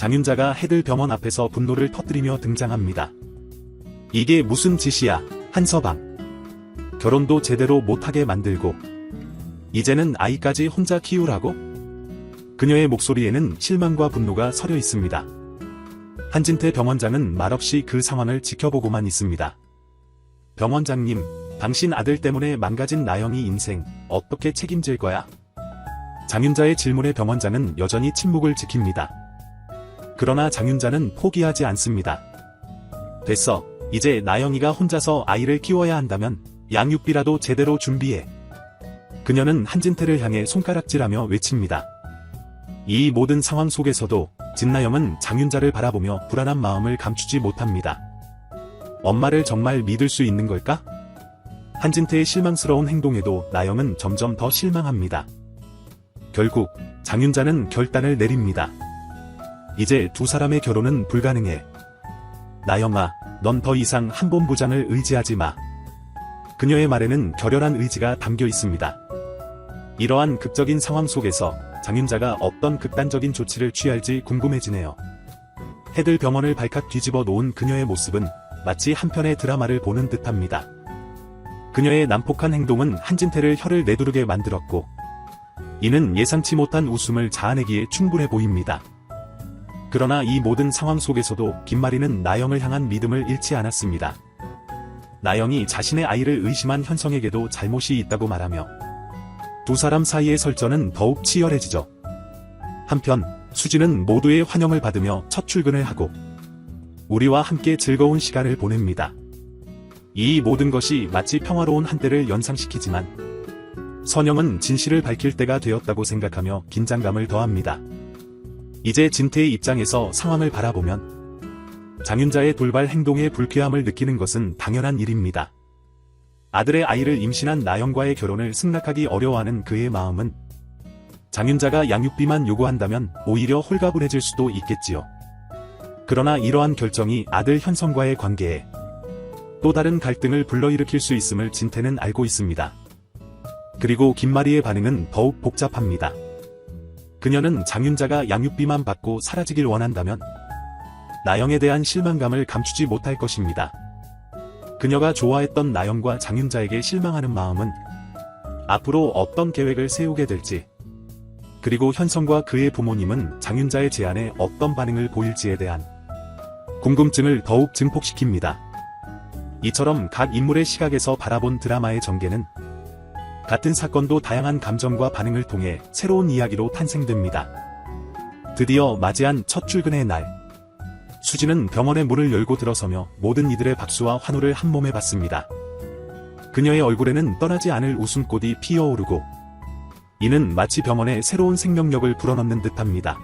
장윤자가 해들 병원 앞에서 분노를 터뜨리며 등장합니다. 이게 무슨 짓이야, 한서방. 결혼도 제대로 못하게 만들고, 이제는 아이까지 혼자 키우라고? 그녀의 목소리에는 실망과 분노가 서려 있습니다. 한진태 병원장은 말없이 그 상황을 지켜보고만 있습니다. 병원장님, 당신 아들 때문에 망가진 나영이 인생 어떻게 책임질 거야? 장윤자의 질문에 병원장은 여전히 침묵을 지킵니다. 그러나 장윤자는 포기하지 않습니다. 됐어. 이제 나영이가 혼자서 아이를 키워야 한다면 양육비라도 제대로 준비해. 그녀는 한진태를 향해 손가락질하며 외칩니다. 이 모든 상황 속에서도 진나영은 장윤자를 바라보며 불안한 마음을 감추지 못합니다. 엄마를 정말 믿을 수 있는 걸까? 한진태의 실망스러운 행동에도 나영은 점점 더 실망합니다. 결국 장윤자는 결단을 내립니다. 이제 두 사람의 결혼은 불가능해. 나영아, 넌 더 이상 한 본 부장을 의지하지 마. 그녀의 말에는 결연한 의지가 담겨 있습니다. 이러한 극적인 상황 속에서 장윤자가 어떤 극단적인 조치를 취할지 궁금해지네요. 해들 병원을 발칵 뒤집어 놓은 그녀의 모습은 마치 한편의 드라마를 보는 듯합니다. 그녀의 난폭한 행동은 한진태를 혀를 내두르게 만들었고, 이는 예상치 못한 웃음을 자아내기에 충분해 보입니다. 그러나 이 모든 상황 속에서도 김마리는 나영을 향한 믿음을 잃지 않았습니다. 나영이 자신의 아이를 의심한 현성에게도 잘못이 있다고 말하며 두 사람 사이의 설전은 더욱 치열해지죠. 한편 수지는 모두의 환영을 받으며 첫 출근을 하고 우리와 함께 즐거운 시간을 보냅니다. 이 모든 것이 마치 평화로운 한때를 연상시키지만 선영은 진실을 밝힐 때가 되었다고 생각하며 긴장감을 더합니다. 이제 진태의 입장에서 상황을 바라보면 장윤자의 돌발 행동에 불쾌함을 느끼는 것은 당연한 일입니다. 아들의 아이를 임신한 나영과의 결혼을 승낙하기 어려워하는 그의 마음은 장윤자가 양육비만 요구한다면 오히려 홀가분해질 수도 있겠지요. 그러나 이러한 결정이 아들 현성과의 관계에 또 다른 갈등을 불러일으킬 수 있음을 진태는 알고 있습니다. 그리고 김마리의 반응은 더욱 복잡합니다. 그녀는 장윤자가 양육비만 받고 사라지길 원한다면 나영에 대한 실망감을 감추지 못할 것입니다. 그녀가 좋아했던 나영과 장윤자에게 실망하는 마음은 앞으로 어떤 계획을 세우게 될지 그리고 현성과 그의 부모님은 장윤자의 제안에 어떤 반응을 보일지에 대한 궁금증을 더욱 증폭시킵니다. 이처럼 각 인물의 시각에서 바라본 드라마의 전개는 같은 사건도 다양한 감정과 반응을 통해 새로운 이야기로 탄생됩니다. 드디어 맞이한 첫 출근의 날. 수지는 병원의 문을 열고 들어서며 모든 이들의 박수와 환호를 한 몸에 받습니다. 그녀의 얼굴에는 떠나지 않을 웃음꽃이 피어오르고 이는 마치 병원에 새로운 생명력을 불어넣는 듯합니다.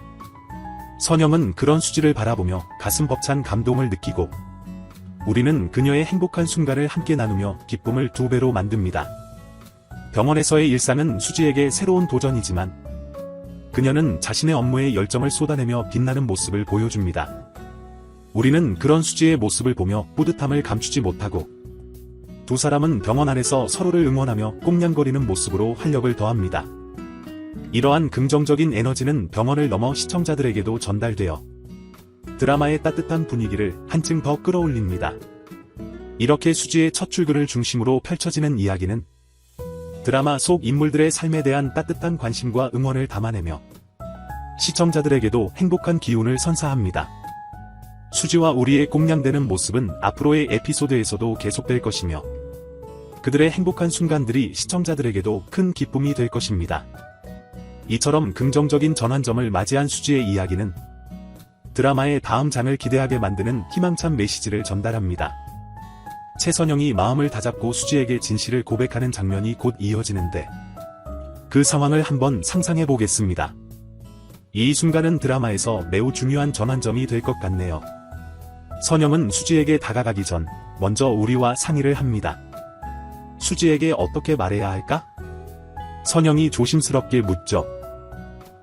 선영은 그런 수지를 바라보며 가슴 벅찬 감동을 느끼고 우리는 그녀의 행복한 순간을 함께 나누며 기쁨을 두 배로 만듭니다. 병원에서의 일상은 수지에게 새로운 도전이지만 그녀는 자신의 업무에 열정을 쏟아내며 빛나는 모습을 보여줍니다. 우리는 그런 수지의 모습을 보며 뿌듯함을 감추지 못하고 두 사람은 병원 안에서 서로를 응원하며 꽁냥거리는 모습으로 활력을 더합니다. 이러한 긍정적인 에너지는 병원을 넘어 시청자들에게도 전달되어 드라마의 따뜻한 분위기를 한층 더 끌어올립니다. 이렇게 수지의 첫 출근을 중심으로 펼쳐지는 이야기는 드라마 속 인물들의 삶에 대한 따뜻한 관심과 응원을 담아내며 시청자들에게도 행복한 기운을 선사합니다. 수지와 우리의 꽁냥대는 모습은 앞으로의 에피소드에서도 계속될 것이며 그들의 행복한 순간들이 시청자들에게도 큰 기쁨이 될 것입니다. 이처럼 긍정적인 전환점을 맞이한 수지의 이야기는 드라마의 다음 장을 기대하게 만드는 희망찬 메시지를 전달합니다. 최선영이 마음을 다잡고 수지에게 진실을 고백하는 장면이 곧 이어지는데 그 상황을 한번 상상해 보겠습니다. 이 순간은 드라마에서 매우 중요한 전환점이 될 것 같네요. 선영은 수지에게 다가가기 전 먼저 우리와 상의를 합니다. 수지에게 어떻게 말해야 할까? 선영이 조심스럽게 묻죠.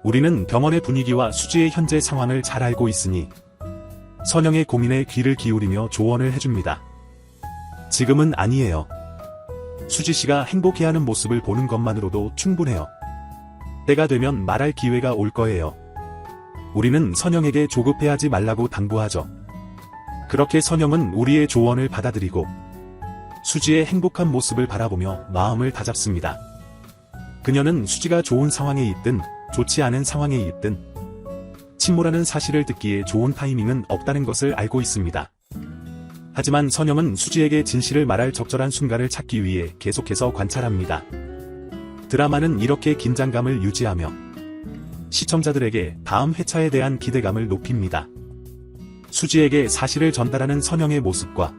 우리는 병원의 분위기와 수지의 현재 상황을 잘 알고 있으니 선영의 고민에 귀를 기울이며 조언을 해줍니다. 지금은 아니에요. 수지 씨가 행복해하는 모습을 보는 것만으로도 충분해요. 때가 되면 말할 기회가 올 거예요. 우리는 선영에게 조급해하지 말라고 당부하죠. 그렇게 선영은 우리의 조언을 받아들이고 수지의 행복한 모습을 바라보며 마음을 다잡습니다. 그녀는 수지가 좋은 상황에 있든 좋지 않은 상황에 있든 침몰하는 사실을 듣기에 좋은 타이밍은 없다는 것을 알고 있습니다. 하지만 선영은 수지에게 진실을 말할 적절한 순간을 찾기 위해 계속해서 관찰합니다. 드라마는 이렇게 긴장감을 유지하며 시청자들에게 다음 회차에 대한 기대감을 높입니다. 수지에게 사실을 전달하는 선영의 모습과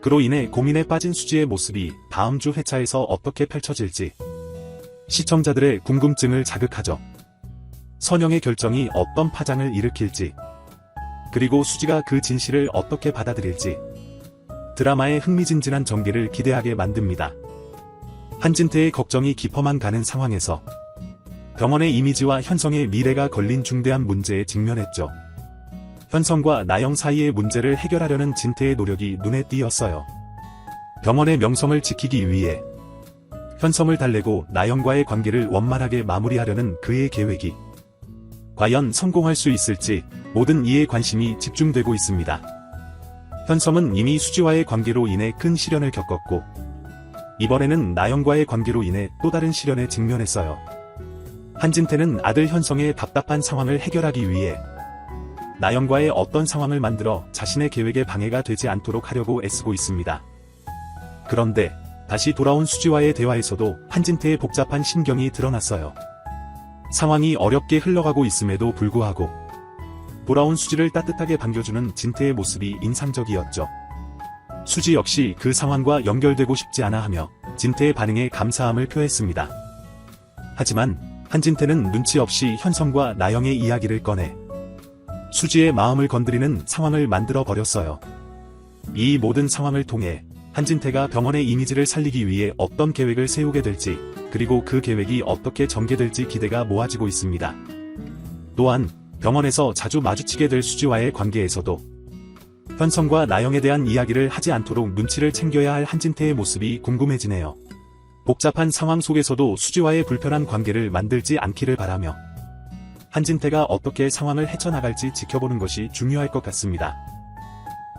그로 인해 고민에 빠진 수지의 모습이 다음 주 회차에서 어떻게 펼쳐질지 시청자들의 궁금증을 자극하죠. 선영의 결정이 어떤 파장을 일으킬지 그리고 수지가 그 진실을 어떻게 받아들일지 드라마의 흥미진진한 전개를 기대하게 만듭니다. 한진태의 걱정이 깊어만 가는 상황에서 병원의 이미지와 현성의 미래가 걸린 중대한 문제에 직면했죠. 현성과 나영 사이의 문제를 해결하려는 진태의 노력이 눈에 띄었어요. 병원의 명성을 지키기 위해 현성을 달래고 나영과의 관계를 원만하게 마무리하려는 그의 계획이 과연 성공할 수 있을지 모든 이에 관심이 집중되고 있습니다. 현성은 이미 수지와의 관계로 인해 큰 시련을 겪었고 이번에는 나영과의 관계로 인해 또 다른 시련에 직면했어요. 한진태는 아들 현성의 답답한 상황을 해결하기 위해 나영과의 어떤 상황을 만들어 자신의 계획에 방해가 되지 않도록 하려고 애쓰고 있습니다. 그런데 다시 돌아온 수지와의 대화에서도 한진태의 복잡한 심경이 드러났어요. 상황이 어렵게 흘러가고 있음에도 불구하고 돌아온 수지를 따뜻하게 반겨주는 진태의 모습이 인상적이었죠. 수지 역시 그 상황과 연결되고 싶지 않아 하며 진태의 반응에 감사함을 표했습니다. 하지만 한진태는 눈치 없이 현성과 나영의 이야기를 꺼내 수지의 마음을 건드리는 상황을 만들어 버렸어요. 이 모든 상황을 통해 한진태가 병원의 이미지를 살리기 위해 어떤 계획을 세우게 될지, 그리고 그 계획이 어떻게 전개될지 기대가 모아지고 있습니다. 또한 병원에서 자주 마주치게 될 수지와의 관계에서도 현성과 나영에 대한 이야기를 하지 않도록 눈치를 챙겨야 할 한진태의 모습이 궁금해지네요. 복잡한 상황 속에서도 수지와의 불편한 관계를 만들지 않기를 바라며 한진태가 어떻게 상황을 헤쳐나갈지 지켜보는 것이 중요할 것 같습니다.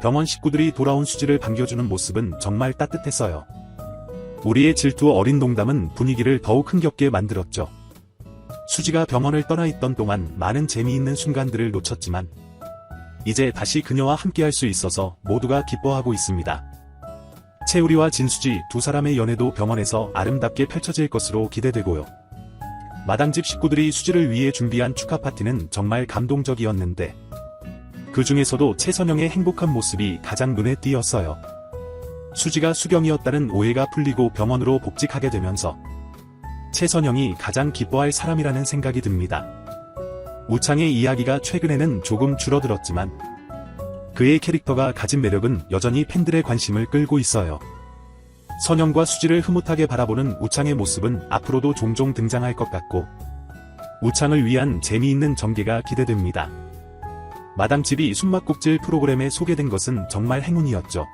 병원 식구들이 돌아온 수지를 반겨주는 모습은 정말 따뜻했어요. 우리의 질투 어린 농담은 분위기를 더욱 흥겹게 만들었죠. 수지가 병원을 떠나 있던 동안 많은 재미있는 순간들을 놓쳤지만 이제 다시 그녀와 함께할 수 있어서 모두가 기뻐하고 있습니다. 채우리와 진수지 두 사람의 연애도 병원에서 아름답게 펼쳐질 것으로 기대되고요. 마당집 식구들이 수지를 위해 준비한 축하 파티는 정말 감동적이었는데 그 중에서도 최선영의 행복한 모습이 가장 눈에 띄었어요. 수지가 수경이었다는 오해가 풀리고 병원으로 복직하게 되면서 최선영이 가장 기뻐할 사람이라는 생각이 듭니다. 우창의 이야기가 최근에는 조금 줄어들었지만 그의 캐릭터가 가진 매력은 여전히 팬들의 관심을 끌고 있어요. 선영과 수지를 흐뭇하게 바라보는 우창의 모습은 앞으로도 종종 등장할 것 같고 우창을 위한 재미있는 전개가 기대됩니다. 마당집이 숨막꼭질 프로그램에 소개된 것은 정말 행운이었죠.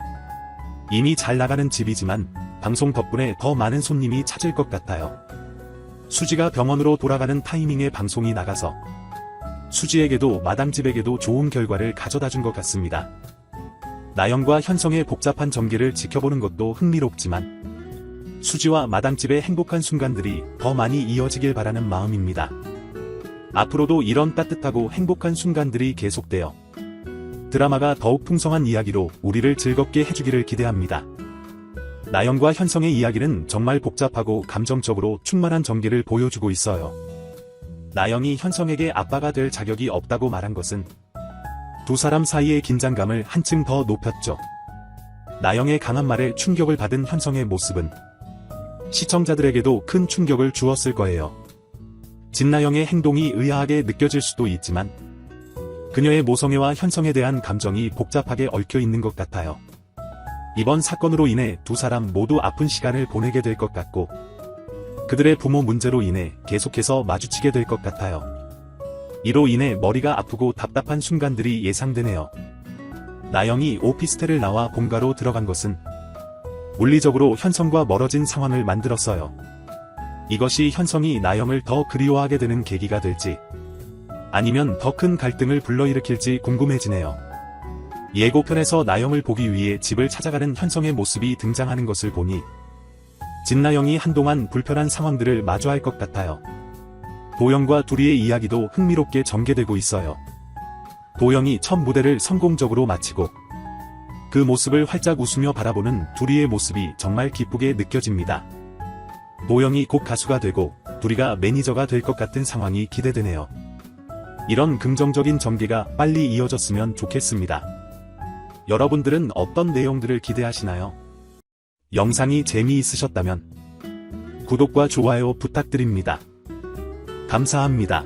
이미 잘 나가는 집이지만 방송 덕분에 더 많은 손님이 찾을 것 같아요. 수지가 병원으로 돌아가는 타이밍에 방송이 나가서 수지에게도 마당집에게도 좋은 결과를 가져다 준 것 같습니다. 나영과 현성의 복잡한 전개를 지켜보는 것도 흥미롭지만 수지와 마당집의 행복한 순간들이 더 많이 이어지길 바라는 마음입니다. 앞으로도 이런 따뜻하고 행복한 순간들이 계속되어 드라마가 더욱 풍성한 이야기로 우리를 즐겁게 해주기를 기대합니다. 나영과 현성의 이야기는 정말 복잡하고 감정적으로 충만한 전개를 보여주고 있어요. 나영이 현성에게 아빠가 될 자격이 없다고 말한 것은 두 사람 사이의 긴장감을 한층 더 높였죠. 나영의 강한 말에 충격을 받은 현성의 모습은 시청자들에게도 큰 충격을 주었을 거예요. 진나영의 행동이 의아하게 느껴질 수도 있지만 그녀의 모성애와 현성에 대한 감정이 복잡하게 얽혀 있는 것 같아요. 이번 사건으로 인해 두 사람 모두 아픈 시간을 보내게 될 것 같고 그들의 부모 문제로 인해 계속해서 마주치게 될 것 같아요. 이로 인해 머리가 아프고 답답한 순간들이 예상되네요. 나영이 오피스텔을 나와 본가로 들어간 것은 물리적으로 현성과 멀어진 상황을 만들었어요. 이것이 현성이 나영을 더 그리워하게 되는 계기가 될지 아니면 더 큰 갈등을 불러일으킬지 궁금해지네요. 예고편에서 나영을 보기 위해 집을 찾아가는 현성의 모습이 등장하는 것을 보니 진나영이 한동안 불편한 상황들을 마주할 것 같아요. 도영과 둘이의 이야기도 흥미롭게 전개되고 있어요. 도영이 첫 무대를 성공적으로 마치고 그 모습을 활짝 웃으며 바라보는 둘이의 모습이 정말 기쁘게 느껴집니다. 도영이 곧 가수가 되고 둘이가 매니저가 될 것 같은 상황이 기대되네요. 이런 긍정적인 전개가 빨리 이어졌으면 좋겠습니다. 여러분들은 어떤 내용들을 기대하시나요? 영상이 재미있으셨다면 구독과 좋아요 부탁드립니다. 감사합니다.